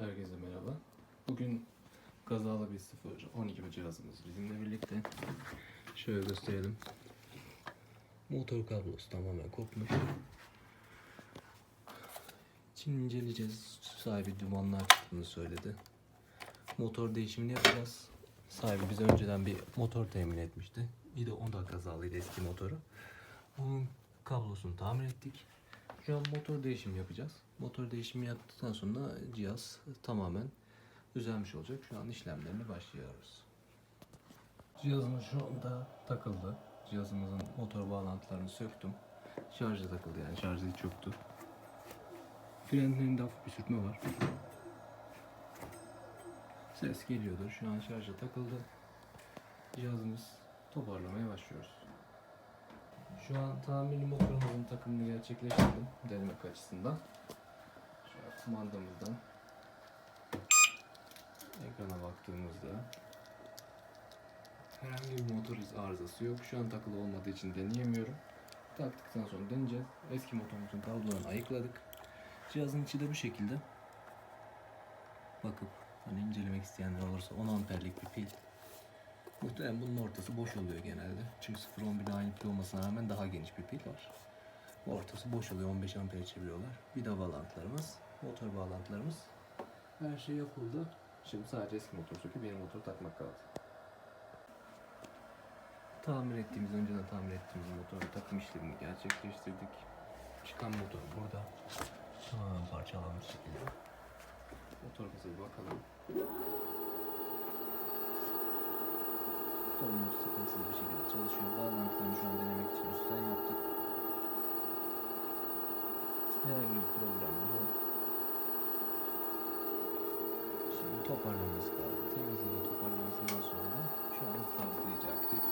Herkese merhaba. Bugün kazalı bir 0 12 bir cihazımız bizimle birlikte. Şöyle gösterelim. Motor kablosu tamamen kopmuş. Şimdi inceleyeceğiz. Sahibi dumanlar çıktığını söyledi. Motor değişimini yapacağız. Sahibi bize önceden bir motor temin etmişti. Bir de onda kazalıydı eski motoru. Onun kablosunu tamir ettik. Şu an motor değişimi yapacağız. Motor değişimi yaptıktan sonra cihaz tamamen düzelmiş olacak. Şu an işlemlerine başlıyoruz. Cihazımız şu anda takıldı. Cihazımızın motor bağlantılarını söktüm. Şarja takıldı yani şarjı hiç yoktu. Frenlerinde hafif bir sürtme var. Ses geliyordur. Şu an şarja takıldı. Cihazımız toparlamaya başlıyoruz. Şu an tamirli motorumuzun takımını gerçekleştirdim denemek açısından. An kumandamızdan ekrana baktığımızda herhangi bir motor arızası yok. Şu an takılı olmadığı için deneyemiyorum. Taktıktan sonra deneyeceğiz. Eski motorumuzun kablolarını ayıkladık. Cihazın içi de bu şekilde. Bakıp hani incelemek isteyenler olursa 10 amperlik bir pil. Muhtemelen bunun ortası boş oluyor genelde. Çünkü 0.11 aynı pil olmasına rağmen daha geniş bir pil var. Ortası boş oluyor. 15 amper çeviriyorlar. Vida bağlantılarımız, motor bağlantılarımız. Her şey yapıldı. Şimdi sadece eski motor söküp yeni motor takmak kaldı. Tamir ettiğimiz, önceden tamir ettiğimiz motorun takım işlemini gerçekleştirdik. Çıkan motor burada. Tamamen parçalanmış şekilde. Motorumuza bir bakalım. Motorumuz sıkıntısız bir şekilde çalışıyor. Bağlantılarını şu an denemek için üstten yaptık. Herhangi bir problem yok. Şimdi toparlaması kaldı. Temizliği toparlamasından sonra da şu an sabitleyici aktif.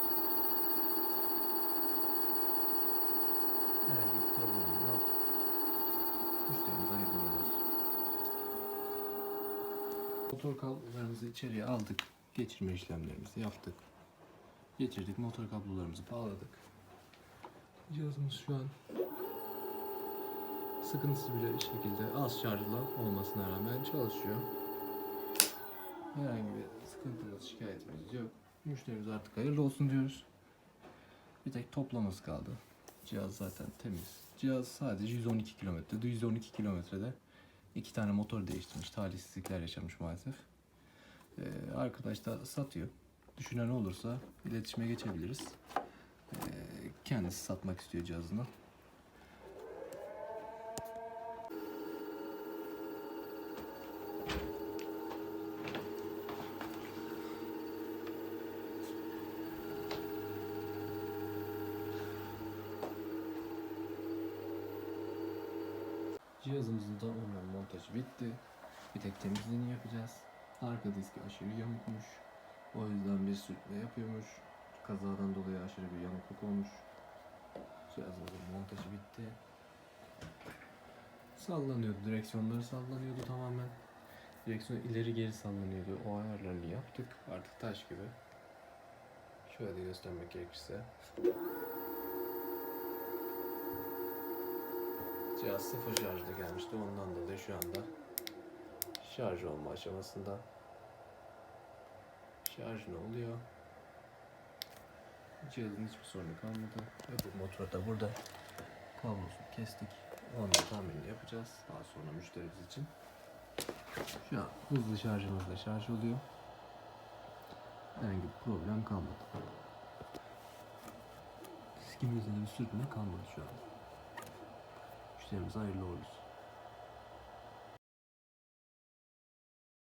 Herhangi bir problem yok. Müşterimiz hayırlı olsun. Motor kablolarımızı içeriye aldık. Geçirme işlemlerimizi yaptık. Geçirdik. Motor kablolarımızı bağladık. Cihazımız şu an sıkıntısı bile bir şekilde az şarjla olmasına rağmen çalışıyor. Herhangi bir sıkıntımız, şikayetimiz yok. Müşterimiz artık hayırlı olsun diyoruz. Bir tek toplaması kaldı. Cihaz zaten temiz. Cihaz sadece 112 kilometrede. 112 kilometrede iki tane motor değiştirmiş. Talihsizlikler yaşamış maalesef. Ee, arkadaş da satıyor. Düşünen olursa iletişime geçebiliriz. Ee, kendisi satmak istiyor cihazını. Cihazımızın tamamen montajı bitti. Bir tek temizliğini yapacağız. Arka diski aşırı yamukmuş. O yüzden bir sürtme yapıyormuş. Kazadan dolayı aşırı bir yamukluk olmuş. Cihazımızın montajı bitti. Sallanıyordu. Direksiyonları sallanıyordu tamamen. Direksiyon ileri geri sallanıyordu. O ayarlarını yaptık. Artık taş gibi. Şöyle göstermek gerekirse. Cihaz sıfır şarjda gelmişti. Ondan dolayı şu anda şarj olma aşamasında. Şarj ne oluyor? Cihazın hiçbir sorunu kalmadı. Ve motor da burada. Kablosunu kestik. Onu da tamirini yapacağız. Daha sonra müşterimiz için. Şu an hızlı şarjımızla şarj oluyor. Herhangi bir problem kalmadı. Diskimizde de bir sürtme kalmadı şu an. Müşterimize hayırlı olsun.